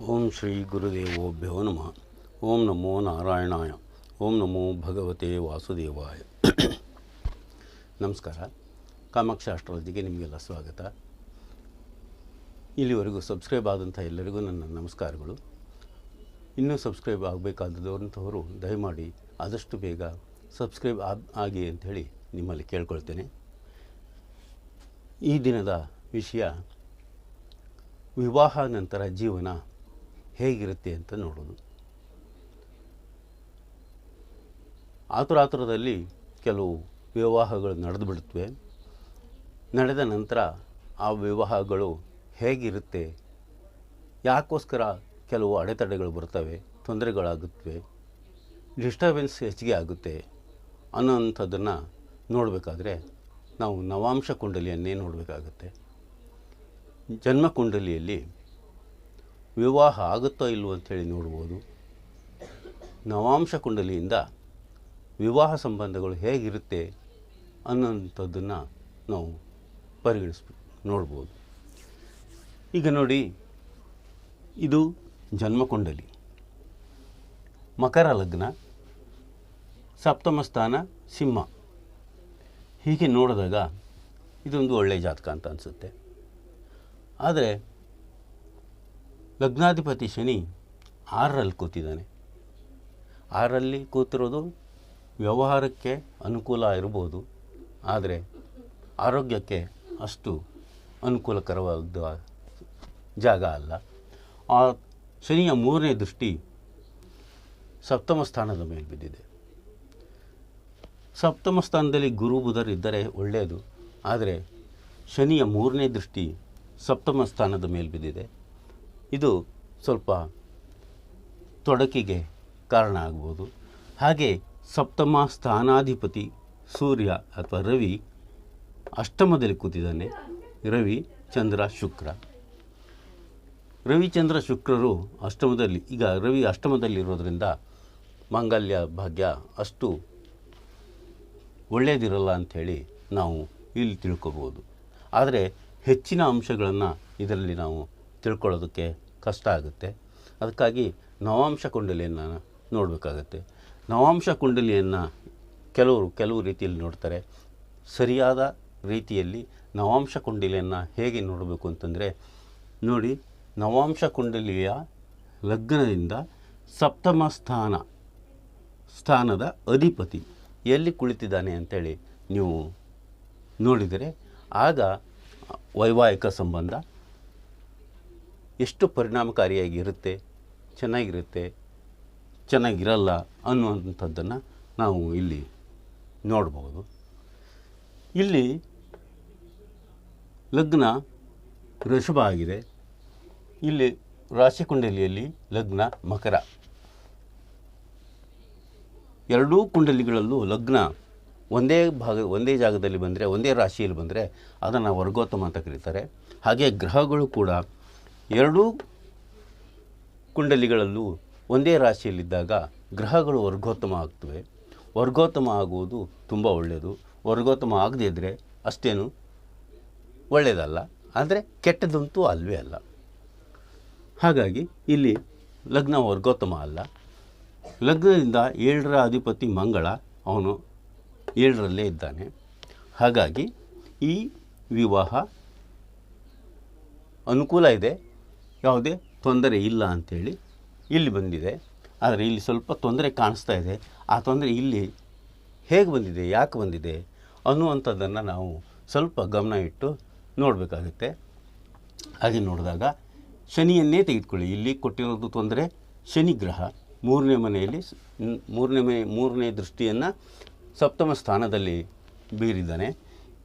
ಓಂ ಶ್ರೀ ಗುರುದೇವೋಭ್ಯೋ ನಮಃ. ಓಂ ನಮೋ ನಾರಾಯಣಾಯ. ಓಂ ನಮೋ ಭಗವತೆ ವಾಸುದೇವಾಯ. ನಮಸ್ಕಾರ. ಕಾಮಾಕ್ಷ ಅಸ್ಟ್ರಾಲಜಿಗೆ ನಿಮಗೆಲ್ಲ ಸ್ವಾಗತ. ಇಲ್ಲಿವರೆಗೂ ಸಬ್ಸ್ಕ್ರೈಬ್ ಆದಂಥ ಎಲ್ಲರಿಗೂ ನನ್ನ ನಮಸ್ಕಾರಗಳು. ಇನ್ನೂ ಸಬ್ಸ್ಕ್ರೈಬ್ ಆಗಬೇಕಾದದಂಥವರು ದಯಮಾಡಿ ಆದಷ್ಟು ಬೇಗ ಸಬ್ಸ್ಕ್ರೈಬ್ ಆಗ್- ಆಗಿ ಅಂಥೇಳಿ ನಿಮ್ಮಲ್ಲಿ ಕೇಳ್ಕೊಳ್ತೇನೆ. ಈ ದಿನದ ವಿಷಯ ವಿವಾಹ ನಂತರ ಜೀವನ ಹೇಗಿರುತ್ತೆ ಅಂತ ನೋಡೋದು. ಆತುರಾತುರದಲ್ಲಿ ಕೆಲವು ವಿವಾಹಗಳು ನಡೆದು ಬಿಡುತ್ತವೆ ನಡೆದ ನಂತರ ಆ ವಿವಾಹಗಳು ಹೇಗಿರುತ್ತೆ, ಯಾಕೋಸ್ಕರ ಕೆಲವು ಅಡೆತಡೆಗಳು ಬರ್ತವೆ ತೊಂದರೆಗಳಾಗುತ್ತವೆ ಡಿಸ್ಟರ್ಬೆನ್ಸ್ ಹೆಚ್ಚಿಗೆ ಆಗುತ್ತೆ ಅನ್ನೋಂಥದ್ದನ್ನು ನೋಡಬೇಕಾದ್ರೆ ನಾವು ನವಾಂಶ ಕುಂಡಲಿಯನ್ನೇ ನೋಡಬೇಕಾಗುತ್ತೆ. ಜನ್ಮ ಕುಂಡಲಿಯಲ್ಲಿ ವಿವಾಹ ಆಗುತ್ತೋ ಇಲ್ವೋ ಅಂಥೇಳಿ ನೋಡ್ಬೋದು. ನವಾಂಶ ಕುಂಡಲಿಯಿಂದ ವಿವಾಹ ಸಂಬಂಧಗಳು ಹೇಗಿರುತ್ತೆ ಅನ್ನೋಂಥದ್ದನ್ನು ನಾವು ಪರಿಗಣಿಸ್ಬೇಕು ನೋಡ್ಬೋದು. ಈಗ ನೋಡಿ, ಇದು ಜನ್ಮಕುಂಡಲಿ. ಮಕರ ಲಗ್ನ, ಸಪ್ತಮ ಸ್ಥಾನ ಸಿಂಹ. ಹೀಗೆ ನೋಡಿದಾಗ ಇದೊಂದು ಒಳ್ಳೆಯ ಜಾತಕ ಅಂತ ಅನಿಸುತ್ತೆ. ಆದರೆ ಲಗ್ನಾಧಿಪತಿ ಶನಿ ಆರರಲ್ಲಿ ಕೂತಿದ್ದಾನೆ. ಆರಲ್ಲಿ ಕೂತಿರೋದು ವ್ಯವಹಾರಕ್ಕೆ ಅನುಕೂಲ ಇರ್ಬೋದು, ಆದರೆ ಆರೋಗ್ಯಕ್ಕೆ ಅಷ್ಟು ಅನುಕೂಲಕರವಾದ ಜಾಗ ಅಲ್ಲ. ಆ ಶನಿಯ ಮೂರನೇ ದೃಷ್ಟಿ ಸಪ್ತಮ ಸ್ಥಾನದ ಮೇಲೆ ಬಿದ್ದಿದೆ. ಸಪ್ತಮ ಸ್ಥಾನದಲ್ಲಿ ಗುರು ಬುಧರಿದ್ದರೆ ಒಳ್ಳೆಯದು, ಆದರೆ ಶನಿಯ ಮೂರನೇ ದೃಷ್ಟಿ ಸಪ್ತಮ ಸ್ಥಾನದ ಮೇಲೆ ಬಿದ್ದಿದೆ. ಇದು ಸ್ವಲ್ಪ ತೊಡಕಿಗೆ ಕಾರಣ ಆಗ್ಬೋದು. ಹಾಗೆ ಸಪ್ತಮ ಸ್ಥಾನಾಧಿಪತಿ ಸೂರ್ಯ ಅಥವಾ ರವಿ ಅಷ್ಟಮದಲ್ಲಿ ಕೂತಿದ್ದಾನೆ. ರವಿ ಚಂದ್ರ ಶುಕ್ರ. ರವಿಚಂದ್ರ ಶುಕ್ರರು ಅಷ್ಟಮದಲ್ಲಿ, ಈಗ ರವಿ ಅಷ್ಟಮದಲ್ಲಿರೋದ್ರಿಂದ ಮಾಂಗಲ್ಯ ಭಾಗ್ಯ ಅಷ್ಟು ಒಳ್ಳೆಯದಿರಲ್ಲ ಅಂಥೇಳಿ ನಾವು ಇಲ್ಲಿ ತಿಳ್ಕೊಬೋದು. ಆದರೆ ಹೆಚ್ಚಿನ ಅಂಶಗಳನ್ನು ಇದರಲ್ಲಿ ನಾವು ತಿಳ್ಕೊಳ್ಳೋದಕ್ಕೆ ಕಷ್ಟ ಆಗುತ್ತೆ. ಅದಕ್ಕಾಗಿ ನವಾಂಶ ಕುಂಡಲಿಯನ್ನು ನೋಡಬೇಕಾಗತ್ತೆ. ನವಾಂಶ ಕುಂಡಲಿಯನ್ನು ಕೆಲವರು ಕೆಲವು ರೀತಿಯಲ್ಲಿ ನೋಡ್ತಾರೆ. ಸರಿಯಾದ ರೀತಿಯಲ್ಲಿ ನವಾಂಶ ಕುಂಡಲಿಯನ್ನು ಹೇಗೆ ನೋಡಬೇಕು ಅಂತಂದರೆ, ನೋಡಿ ನವಾಂಶ ಕುಂಡಲಿಯ ಲಗ್ನದಿಂದ ಸಪ್ತಮ ಸ್ಥಾನ, ಸ್ಥಾನದ ಅಧಿಪತಿ ಎಲ್ಲಿ ಕುಳಿತಿದ್ದಾನೆ ಅಂತೇಳಿ ನೀವು ನೋಡಿದರೆ, ಆಗ ವೈವಾಹಿಕ ಸಂಬಂಧ ಎಷ್ಟು ಪರಿಣಾಮಕಾರಿಯಾಗಿ ಇರುತ್ತೆ ಚೆನ್ನಾಗಿರುತ್ತೆ, ಚೆನ್ನಾಗಿರಲ್ಲ ಅನ್ನುವಂಥದ್ದನ್ನು ನಾವು ಇಲ್ಲಿ ನೋಡ್ಬೋದು. ಇಲ್ಲಿ ಲಗ್ನ ವೃಷಭ ಆಗಿದೆ. ಇಲ್ಲಿ ರಾಶಿಕುಂಡಲಿಯಲ್ಲಿ ಲಗ್ನ ಮಕರ. ಎರಡೂ ಕುಂಡಲಿಗಳಲ್ಲೂ ಲಗ್ನ ಒಂದೇ ಭಾಗ, ಒಂದೇ ಜಾಗದಲ್ಲಿ ಬಂದರೆ, ಒಂದೇ ರಾಶಿಯಲ್ಲಿ ಬಂದರೆ ಅದನ್ನು ವರ್ಗೋತ್ತಮ ಅಂತ ಕರೀತಾರೆ. ಹಾಗೆ ಗ್ರಹಗಳು ಕೂಡ ಎರಡೂ ಕುಂಡಲಿಗಳಲ್ಲೂ ಒಂದೇ ರಾಶಿಯಲ್ಲಿದ್ದಾಗ ಗ್ರಹಗಳು ವರ್ಗೋತ್ತಮ ಆಗ್ತವೆ. ವರ್ಗೋತ್ತಮ ಆಗುವುದು ತುಂಬ ಒಳ್ಳೆಯದು. ವರ್ಗೋತ್ತಮ ಆಗದೇ ಇದ್ದರೆ ಅಷ್ಟೇನು ಒಳ್ಳೆಯದಲ್ಲ. ಆದರೆ ಕೆಟ್ಟದಂತೂ ಅಲ್ವೇ ಅಲ್ಲ. ಹಾಗಾಗಿ ಇಲ್ಲಿ ಲಗ್ನ ವರ್ಗೋತ್ತಮ ಅಲ್ಲ. ಲಗ್ನದಿಂದ ಏಳರ ಅಧಿಪತಿ ಮಂಗಳ ಅವನು ಏಳರಲ್ಲೇ ಇದ್ದಾನೆ. ಹಾಗಾಗಿ ಈ ವಿವಾಹ ಅನುಕೂಲ ಇದೆ. ಯಾವುದೇ ತೊಂದರೆ ಇಲ್ಲ ಅಂಥೇಳಿ ಇಲ್ಲಿ ಬಂದಿದೆ. ಆದರೆ ಇಲ್ಲಿ ಸ್ವಲ್ಪ ತೊಂದರೆ ಕಾಣಿಸ್ತಾ ಇದೆ. ಆ ತೊಂದರೆ ಇಲ್ಲಿ ಹೇಗೆ ಬಂದಿದೆ, ಯಾಕೆ ಬಂದಿದೆ ಅನ್ನುವಂಥದ್ದನ್ನು ನಾವು ಸ್ವಲ್ಪ ಗಮನ ಇಟ್ಟು ನೋಡಬೇಕಾಗುತ್ತೆ. ಹಾಗೆ ನೋಡಿದಾಗ ಶನಿಯನ್ನೇ ತೆಗೆದುಕೊಳ್ಳಿ. ಇಲ್ಲಿ ಕೊಟ್ಟಿರೋದು ತೊಂದರೆ ಶನಿ ಗ್ರಹ. ಮೂರನೇ ಮನೆಯಲ್ಲಿ ಮೂರನೇ ಮನೆ, ಮೂರನೇ ದೃಷ್ಟಿಯನ್ನು ಸಪ್ತಮ ಸ್ಥಾನದಲ್ಲಿ ಬೀರಿದ್ದಾನೆ.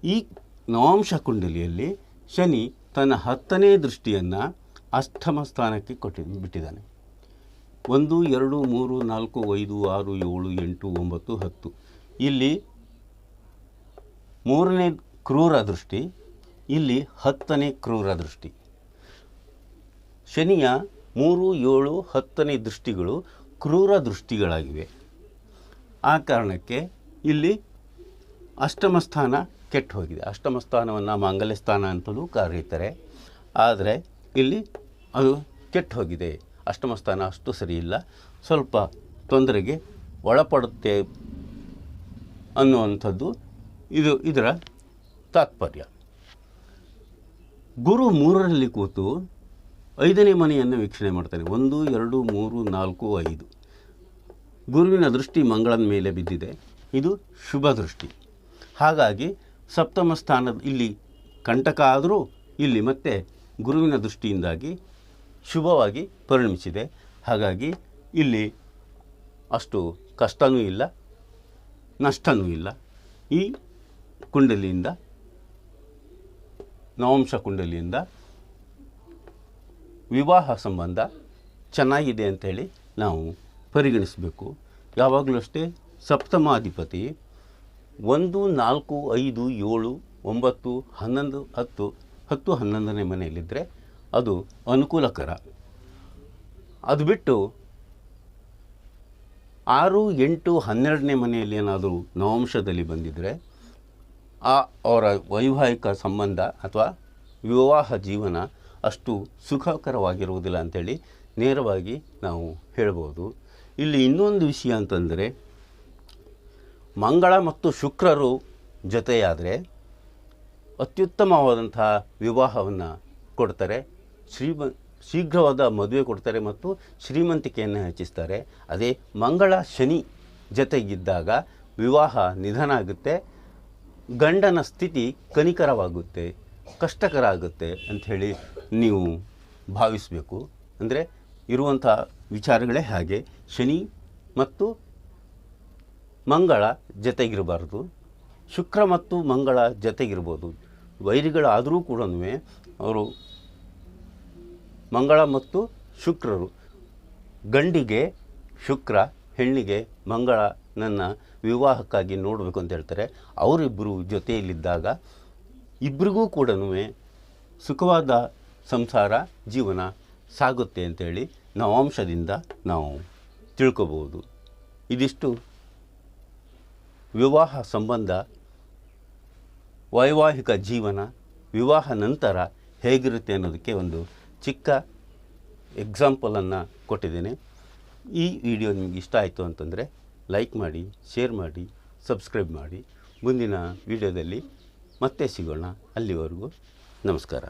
ಈ ನವಾಂಶ ಕುಂಡಲಿಯಲ್ಲಿ ಶನಿ ತನ್ನ ಹತ್ತನೇ ದೃಷ್ಟಿಯನ್ನು ಅಷ್ಟಮ ಸ್ಥಾನಕ್ಕೆ ಕೊಟ್ಟಿ, ಬಿಟ್ಟಿದ್ದಾನೆ. ಒಂದು, ಎರಡು, ಮೂರು, ನಾಲ್ಕು, ಐದು, ಆರು, ಏಳು, ಎಂಟು, ಒಂಬತ್ತು, ಹತ್ತು. ಇಲ್ಲಿ ಮೂರನೇ ಕ್ರೂರ ದೃಷ್ಟಿ, ಇಲ್ಲಿ ಹತ್ತನೇ ಕ್ರೂರ ದೃಷ್ಟಿ. ಶನಿಯ ಮೂರು, ಏಳು, ಹತ್ತನೇ ದೃಷ್ಟಿಗಳು ಕ್ರೂರ ದೃಷ್ಟಿಗಳಾಗಿವೆ. ಆ ಕಾರಣಕ್ಕೆ ಇಲ್ಲಿ ಅಷ್ಟಮ ಸ್ಥಾನ ಕೆಟ್ಟು ಹೋಗಿದೆ ಅಷ್ಟಮ ಸ್ಥಾನವನ್ನು ಮಾಂಗಲ್ಯ ಸ್ಥಾನ ಅಂತಲೂ ಕರೀತಾರೆ. ಆದರೆ ಇಲ್ಲಿ ಅದು ಕೆಟ್ಟು ಹೋಗಿದೆ ಅಷ್ಟಮ ಸ್ಥಾನ ಅಷ್ಟು ಸರಿಯಿಲ್ಲ. ಸ್ವಲ್ಪ ತೊಂದರೆಗೆ ಒಳಪಡುತ್ತೆ ಅನ್ನುವಂಥದ್ದು ಇದು ಇದರ ತಾತ್ಪರ್ಯ. ಗುರು ಮೂರರಲ್ಲಿ ಕೂತು ಐದನೇ ಮನೆಯನ್ನು ವೀಕ್ಷಣೆ ಮಾಡ್ತಾನೆ ಒಂದು, ಎರಡು, ಮೂರು, ನಾಲ್ಕು, ಐದು. ಗುರುವಿನ ದೃಷ್ಟಿ ಮಂಗಳನ ಮೇಲೆ ಬಿದ್ದಿದೆ. ಇದು ಶುಭ ದೃಷ್ಟಿ. ಹಾಗಾಗಿ ಸಪ್ತಮ ಸ್ಥಾನದ ಇಲ್ಲಿ ಕಂಟಕ ಆದರೂ ಇಲ್ಲಿ ಮತ್ತೆ ಗುರುವಿನ ದೃಷ್ಟಿಯಿಂದಾಗಿ ಶುಭವಾಗಿ ಪರಿಣಮಿಸಿದೆ. ಹಾಗಾಗಿ ಇಲ್ಲಿ ಅಷ್ಟು ಕಷ್ಟನೂ ಇಲ್ಲ, ನಷ್ಟನೂ ಇಲ್ಲ. ಈ ಕುಂಡಲಿಯಿಂದ, ನವಂಶ ಕುಂಡಲಿಯಿಂದ ವಿವಾಹ ಸಂಬಂಧ ಚೆನ್ನಾಗಿದೆ ಅಂಥೇಳಿ ನಾವು ಪರಿಗಣಿಸಬೇಕು. ಯಾವಾಗಲೂ ಅಷ್ಟೇ ಸಪ್ತಮಾಧಿಪತಿ ಒಂದು, ನಾಲ್ಕು, ಐದು, ಏಳು, ಒಂಬತ್ತು, ಹನ್ನೊಂದು, ಹತ್ತು ಹತ್ತು ಹನ್ನೊಂದನೇ ಮನೆಯಲ್ಲಿದ್ದರೆ ಅದು ಅನುಕೂಲಕರ. ಅದು ಬಿಟ್ಟು ಆರು ಎಂಟು ಹನ್ನೆರಡನೇ ಮನೆಯಲ್ಲಿ ಏನಾದರೂ ನವಾಂಶದಲ್ಲಿ ಬಂದಿದ್ದರೆ ಆ ಅವರ ವೈವಾಹಿಕ ಸಂಬಂಧ ಅಥವಾ ವಿವಾಹ ಜೀವನ ಅಷ್ಟು ಸುಖಕರವಾಗಿರುವುದಿಲ್ಲ ಅಂಥೇಳಿ ನೇರವಾಗಿ ನಾವು ಹೇಳ್ಬೋದು. ಇಲ್ಲಿ ಇನ್ನೊಂದು ವಿಷಯ ಅಂತಂದರೆ ಮಂಗಳ ಮತ್ತು ಶುಕ್ರರು ಜೊತೆಯಾದರೆ ಅತ್ಯುತ್ತಮವಾದಂತಹ ವಿವಾಹವನ್ನು ಕೊಡ್ತಾರೆ. ಶ್ರೀಮ, ಶೀಘ್ರವಾದ ಮದುವೆ ಕೊಡ್ತಾರೆ ಮತ್ತು ಶ್ರೀಮಂತಿಕೆಯನ್ನು ಹೆಚ್ಚಿಸ್ತಾರೆ. ಅದೇ ಮಂಗಳ ಶನಿ ಜೊತೆಗಿದ್ದಾಗ ವಿವಾಹ ನಿಧನ ಆಗುತ್ತೆ. ಗಂಡನ ಸ್ಥಿತಿ ಕನಿಕರವಾಗುತ್ತೆ ಕಷ್ಟಕರ ಆಗುತ್ತೆ ಅಂಥೇಳಿ ನೀವು ಭಾವಿಸಬೇಕು. ಅಂದರೆ ಇರುವಂಥ ವಿಚಾರಗಳೇ ಹಾಗೆ. ಶನಿ ಮತ್ತು ಮಂಗಳ ಜೊತೆಗಿರಬಾರ್ದು. ಶುಕ್ರ ಮತ್ತು ಮಂಗಳ ಜೊತೆಗಿರ್ಬೋದು ವೈರಿಗಳಾದರೂ ಕೂಡ ಅವರು ಮಂಗಳ ಮತ್ತು ಶುಕ್ರರು. ಗಂಡಿಗೆ ಶುಕ್ರ, ಹೆಣ್ಣಿಗೆ ಮಂಗಳ ನನ್ನ ವಿವಾಹಕ್ಕಾಗಿ ನೋಡಬೇಕು ಅಂತ ಹೇಳ್ತಾರೆ. ಅವರಿಬ್ಬರು ಜೊತೆಯಲ್ಲಿದ್ದಾಗ ಇಬ್ಬರಿಗೂ ಕೂಡ ಸುಖವಾದ ಸಂಸಾರ, ಜೀವನ ಸಾಗುತ್ತೆ ಅಂತೇಳಿ ನವಾಂಶದಿಂದ ನಾವು ತಿಳ್ಕೊಬೋದು ಇದಿಷ್ಟು ವಿವಾಹ ಸಂಬಂಧ ವೈವಾಹಿಕ ಜೀವನ ವಿವಾಹ ನಂತರ ಹೇಗಿರುತ್ತೆ ಅನ್ನೋದಕ್ಕೆ ಒಂದು ಚಿಕ್ಕ ಎಕ್ಸಾಂಪಲನ್ನು ಕೊಟ್ಟಿದ್ದೇನೆ. ಈ ವಿಡಿಯೋ ನಿಮಗೆ ಇಷ್ಟ ಆಯಿತು ಅಂತಂದರೆ ಲೈಕ್ ಮಾಡಿ ಶೇರ್ ಮಾಡಿ ಸಬ್ಸ್ಕ್ರೈಬ್ ಮಾಡಿ. ಮುಂದಿನ ವಿಡಿಯೋದಲ್ಲಿ ಮತ್ತೆ ಸಿಗೋಣ. ಅಲ್ಲಿವರೆಗೂ ನಮಸ್ಕಾರ.